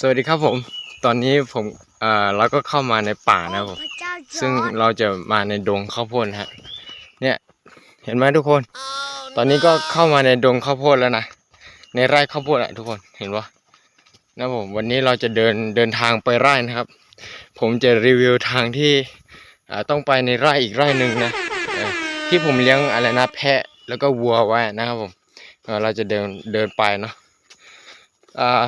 สวัสดีครับผม ตอนนี้ผมเอ่อเราก็เข้ามาในป่านะครับผม ซึ่งเราจะมาในดงข้าวโพดนะฮะ เนี่ย เห็นไหมทุกคน ตอนนี้ก็เข้ามาในดงข้าวโพดแล้วนะ ในไร่ข้าวโพดอะทุกคน เห็นปะนะผม วันนี้เราจะเดินเดินทางไปไร่นะครับ ผมจะรีวิวทางที่อ่าต้องไปในไร่อีกไร่หนึ่งนะเออที่ผมเลี้ยงอะไรนะแพะแล้วก็วัวไว้นะครับผมเออเราจะเดินเดินไปเนาะอ่า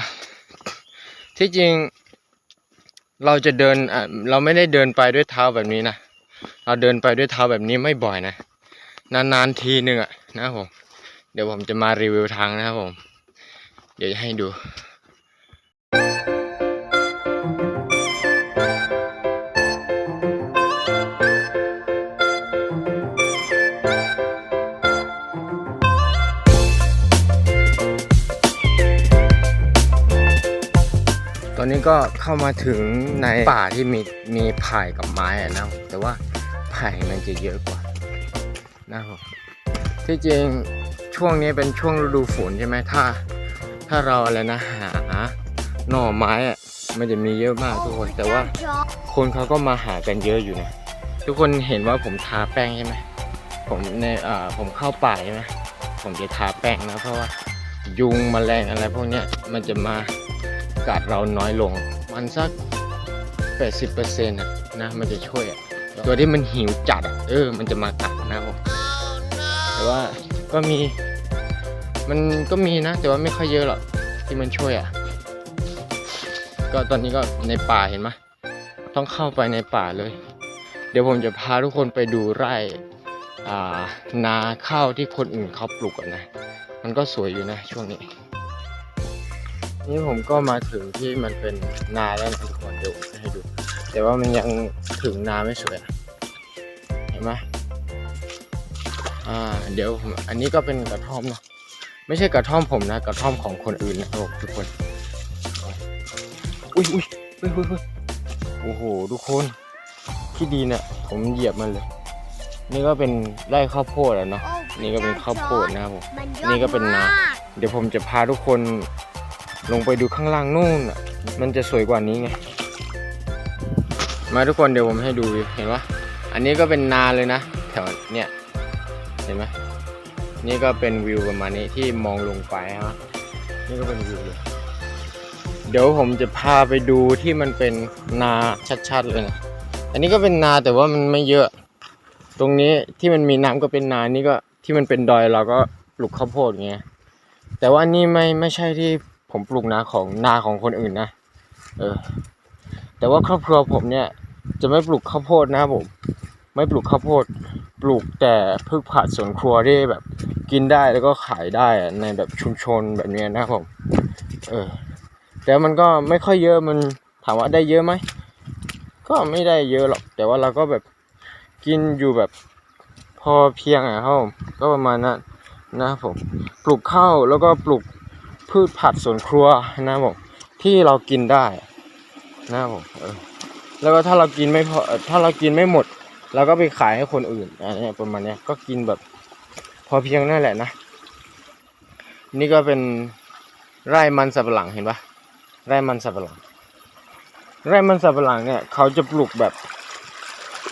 ที่จริงเราจะเดินเราไม่ได้เดินไปด้วยเท้าแบบนี้นะ เราเดินไปด้วยเท้าแบบนี้ไม่บ่อยนะ นานๆทีหนึ่งอะนะผม เดี๋ยวผมจะมารีวิวทางนะครับผม เดี๋ยวจะให้ดู นนี้ก็เข้ามาถึงในป่าที่มีมีไผ่กับไม้อะนะแต่ว่าไผ่มันจะเยอะกว่านะครับที่จริงช่วงนี้เป็นช่วงฤดูฝนใช่ไหมถ้า ถ้าเราอะไรนะหาหน่อไม้อะมันจะมีเยอะมากทุกคน แต่ว่าคนเขาก็มาหากันเยอะอยู่นะทุกคนเห็นว่าผมทาแป้งใช่ไหมผมในอ่าผมเข้าป่าใช่ไหมผมจะทาแป้งนะเพราะว่ายุงแมลงอะไรพวกเนี้ยมันจะมา กัดเราน้อยลง มันสัก 80%อะนะมันจะช่วย ตัวที่มันหิวจัดเออ มันจะมากัดนะผมแต่ว่าก็มี มันก็มีนะ แต่ว่าไม่ค่อยเยอะหรอกที่มันช่วยอะก็ตอนนี้ก็ในป่าเห็นไหมต้องเข้าไปในป่าเลย เดี๋ยวผมจะพาทุกคนไปดูไร่อ่านาข้าวที่คนอื่นเขาปลูกกันนะ มันก็สวยอยู่นะช่วงนี้ นี่ผมก็มาถึงที่มันเป็นนาแล้วนะทุกคนเดี๋ยวให้ดู แต่ว่ามันยังถึงนาไม่สวยอะเห็นไหมอ่า เดี๋ยวผมอันนี้ก็เป็นกระท่อมนะไม่ใช่กระท่อมผมนะกระท่อมของคนอื่นนะครับทุกคนอุ้ยอุ้ยอุ้ยอุ้ยอุ้ยโอ้โหทุกคนที่ดีเนี่ยผมเหยียบมันเลย นี่ก็เป็นไร่ข้าวโพดอะเนาะนี่ก็เป็นข้าวโพดนะครับผมนี่ก็เป็นนา เดี๋ยวผมจะพาทุกคน ลงไปดูข้างล่างนู่นมันจะสวยกว่านี้ไง มาทุกคนเดี๋ยวผมให้ดูเห็นปะอันนี้ก็เป็นนาเลยนะ แถวเนี้ยเห็นไหมนี่ก็เป็นวิวประมาณนี้ที่มองลงไปฮะนี่ก็เป็นวิวเลยเดี๋ยวผมจะพาไปดูที่มันเป็นนาชัดๆเลยนะอันนี้ก็เป็นนาแต่ว่ามันไม่เยอะ ตรงนี้ที่มันมีน้ำก็เป็นนานี่ก็ที่มันเป็นดอยเราก็ปลูกข้าวโพดไงแต่ว่านี่ไม่ไม่ใช่ที่ ผมปลูกนาของนาของคนอื่นนะ เออ แต่ว่าครอบครัวผมเนี่ย จะไม่ปลูกข้าวโพดนะผม ไม่ปลูกข้าวโพด ปลูกแต่พืชผักสวนครัวที่แบบ กินได้แล้วก็ขายได้ในแบบชุมชนแบบนี้นะผม เออ แต่มันก็ไม่ค่อยเยอะมันถามว่าได้เยอะไหม ก็ไม่ได้เยอะหรอก แต่ว่าเราก็แบบกินอยู่แบบพอเพียงอะครับผมก็ประมาณนั้นนะครับผม ปลูกข้าวแล้วก็ปลูก พืชผักสวนครัวนะผมที่เรากินได้นะผมออแล้วก็ถ้าเรากินไม่พอถ้าเรากินไม่หมดเราก็ไปขายให้คนอื่นอันเนี้ยประมาณเนี้ยก็กินแบบพอเพียงนั่นแหละนะ นี่ก็เป็นไร่มันสับปะหลังเห็นปะไร่มันสับปะหลัง ไร่มันสับปะหลังเนี่ยเขาจะปลูกแบบ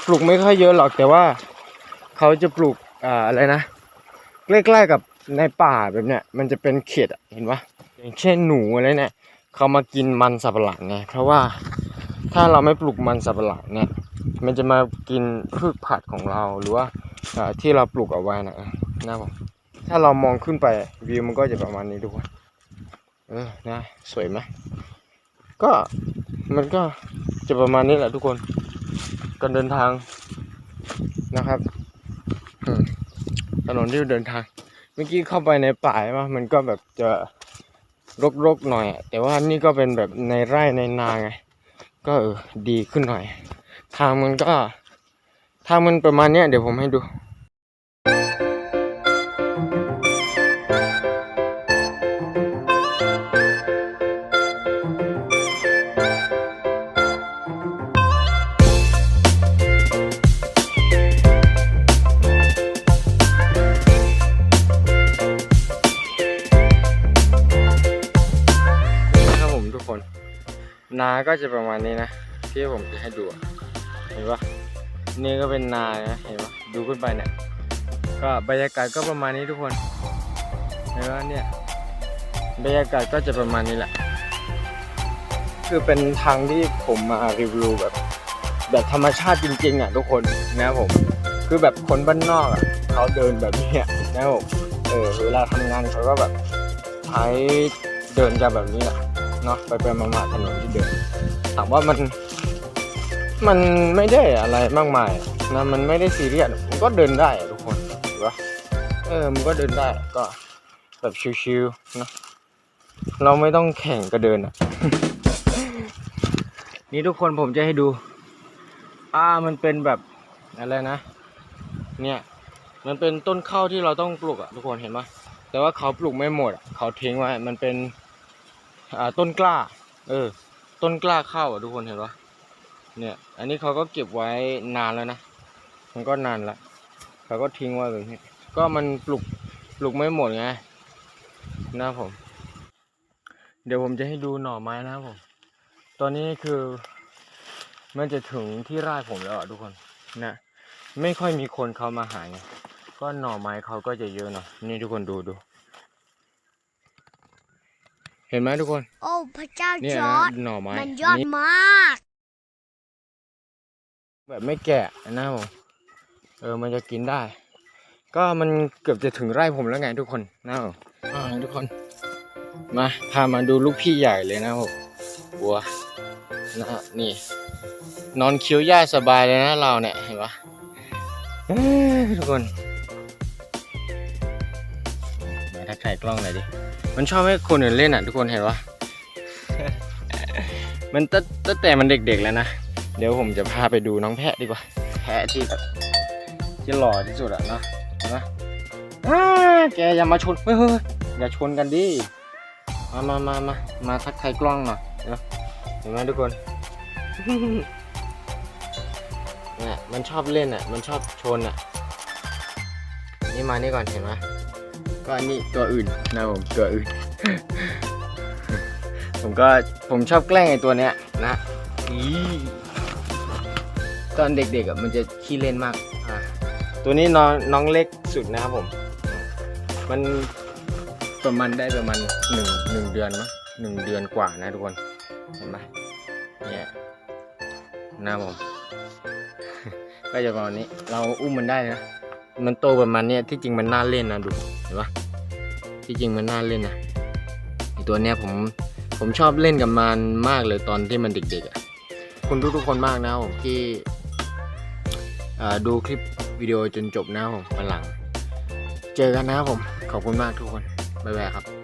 ปลูกไม่ค่อยเยอะหรอกแต่ว่า เขาจะปลูกอ่าอะไรนะใกล้ๆกับ ในป่าแบบเนี้ยมันจะเป็นเขตเห็นปะอย่างเช่นหนูอะไรเนี่ยเขามากินมันสับปะหลังไงเพราะว่าถ้าเราไม่ปลูกมันสับปะหลังเนี่ยมันจะมากินพืชผักของเราหรือว่าที่เราปลูกเอาไว้นะนะผมถ้าเรามองขึ้นไปวิวมันก็จะประมาณนี้ทุกคนเออนะสวยไหมก็มันก็จะประมาณนี้แหละทุกคนการเดินทางนะครับถนนที่เดินทาง มื่อกี้เข้าไปในป่าใช่ปะมันก็แบบจะรกๆหน่อย แต่ว่านี่ก็เป็นแบบในไร่ในนาไง ก็ดีขึ้นหน่อย ทางมันก็ทางมันประมาณเนี้ยเดี๋ยวผมให้ดู นาก็จะประมาณนี้นะ ที่ผมจะให้ดู เห็นปะนี่ก็เป็นนานะเห็นปะดูขึ้นไปเนี่ยก็บรรยากาศก็ประมาณนี้ทุกคนเห็นปะเนี่ยบรรยากาศก็จะประมาณนี้แหละ คือเป็นทางที่ผมมารีวิวแบบ แบบธรรมชาติจริงๆอะทุกคนนะผม คือแบบคนบ้านนอกอะเขาเดินแบบนี้นะผมเออเวลาทำงานเขาก็แบบใช้เดินกันแบบนี้แหละ เนาะไปไปมามาถนนที่เดินถามว่ามัน มันไม่ได้อะไรมากมายนะมันไม่ได้ซีเรียสมันก็เดินได้ทุกคนถูกปะเออมันก็เดินได้ก็แบบชิวๆเนะเราไม่ต้องแข่งก็เดินอะ นี่ทุกคนผมจะให้ดู อ่ามันเป็นแบบอะไรนะ เนี่ย มันเป็นต้นข้าวที่เราต้องปลูกอะทุกคนเห็นไหมแต่ว่าเขาปลูกไม่หมดเขาทิ้งไว้มันเป็น อ่าต้นกล้า เออ ต้นกล้าข้าวอะทุกคนเห็นปะเนี่ย อันนี้เขาก็เก็บไว้นานแล้วนะ มันก็นานละเขาก็ทิ้งไว้แบบนี้ ก็มันปลูกปลูกไม่หมดไงนะผม เดี๋ยวผมจะให้ดูหน่อไม้นะครับผม ตอนนี้คือมันจะถึงที่ไร่ผมแล้วอะทุกคนนะไม่ค่อยมีคนเข้ามาหาไงก็หน่อไม้เขาก็จะเยอะหน่อยนี่ทุกคนดูดู เห็นไหมทุกคน โอ้พระเจ้าเนี่ยจนะอร์ดหน่อไม้มันยอดนี่มาก แบบไม่แกะนะครับผมเออมันจะกินได้ ก็มันเกือบจะถึงไร่ผมแล้วไงทุกคนนะครับผมอ่าทุกคน มาพามาดูลูกพี่ใหญ่เลยนะครับผมบัวนะฮะนี่ นอนเคี้ยวหญ้าสบายเลยนะเราเนี่ยเห็นปะเอ้ยทุกคน ทักทายกล้องหน่อยดิ มันชอบให้คนอื่นเล่นอะ ทุกคนเห็นปะมันตั้งแต่มันเด็กๆแล้วนะ เดี๋ยวผมจะพาไปดูน้องแพะดีกว่า แพะที่แบบที่หล่อที่สุดอะเนาะเห็นปะแกอย่ามาชน เฮ้ยเฮ้ยอย่าชนกันดิ มามามามามาทักทายกล้องหน่อยเนาเห็นไหมทุกคนเนี่ยมันชอบเล่นอะ มันชอบชนอะ นี่มานี่ก่อนเห็นไหม ก็อันนี้ตัวอื่นนะผมตัวอื่น ผมก็ผมชอบแกล้งไอ้ตัวเนี้ยนะอีตอนเด็กๆอะมันจะขี้เล่นมากอะตัวนี้น้องน้องเล็กสุดนะครับผม มันประมาณได้ประมาณหนึ่งหนึ่งเดือนมั้งหนึ่งเดือนกว่านะทุกคนเห็นไหมเนี่ยนะผมก็จะประมาณนี้ เราอุ้มมันได้นะ มันโตประมาณนี้ที่จริงมันน่าเล่นนะดู ห็นปะที่จริงมันน่าเล่นนะไอตัวเนี้ยผมผมชอบเล่นกับมันมากเลยตอนที่มันเด็กๆอะขอบคุณทุกๆคนมากนะผมที่อ่าดูคลิปวิดีโอจนจบนะผมวันหลัง เจอกันนะครับผม ขอบคุณมากทุกคน บ๊ายบายครับ